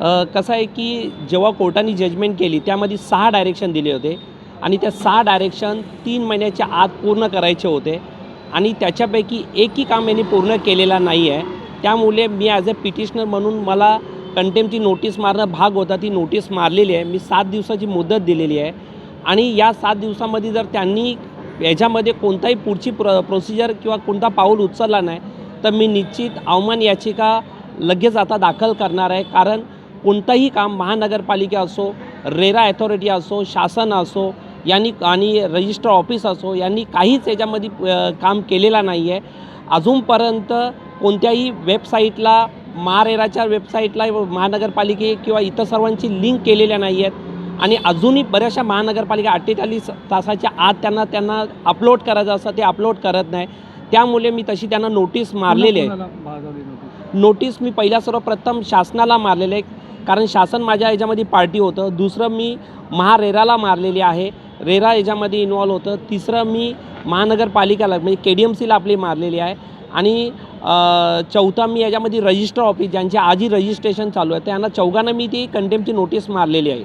कसं आहे की जेव्हा कोर्टाने जजमेंट केली त्यामध्ये सहा डायरेक्शन दिले होते. आणि त्या सहा डायरेक्शन तीन महिन्याच्या आत पूर्ण करायचे होते. आणि त्याच्यापैकी एकही काम यांनी पूर्ण केलेला नाही आहे त्यामुळे मी ॲज अ पिटिशनर म्हणून मला कंटेमची नोटीस मारणं भाग होता ती नोटीस मारलेली आहे. मी सात दिवसाची मुदत दिलेली आहे. आणि या सात दिवसामध्ये जर त्यांनी याच्यामध्ये कोणताही पुढची प्र प्रोसिजर किंवा कोणता पाऊल उचलला नाही तर मी निश्चित अवमान याचिका लगेच आता दाखल करणार आहे. कारण कोणतंही काम महानगरपालिका असो रेरा अथॉरिटी असो शासन असो यांनी आणि रजिस्टर ऑफिस असो यांनी काहीच याच्यामध्ये काम केलेला नाही आहे अजूनपर्यंत कोणत्याही वेबसाईटला महारेराच्या वेबसाईटला महानगरपालिके किंवा इतर सर्वांची लिंक केलेल्या नाही आहेत आणि अजूनही बऱ्याचशा महानगरपालिका अठ्ठेचाळीस तासाच्या आत त्यांना त्यांना अपलोड करायचं असतं ते अपलोड करत नाही. त्यामुळे मी तशी त्यांना नोटीस मारलेली आहे? नोटीस मी पहिल्या सर्वप्रथम शासनाला मारलेले आहे. कारण शासन माझ्या याच्यामध्ये पार्टी होतं. दुसरं मी महारेराला मारलेली आहे. रेरा याच्यामध्ये इन्वॉल्व होतं. तिसरं मी महानगरपालिकाला म्हणजे के डी एम सीला आपली मारलेली आहे. आणि चौथा मी याच्यामध्ये रजिस्टर ऑफिस ज्यांचे आजही रजिस्ट्रेशन चालू आहे त्यांना चौघांना मी ती कंटेमची नोटीस मारलेली आहे.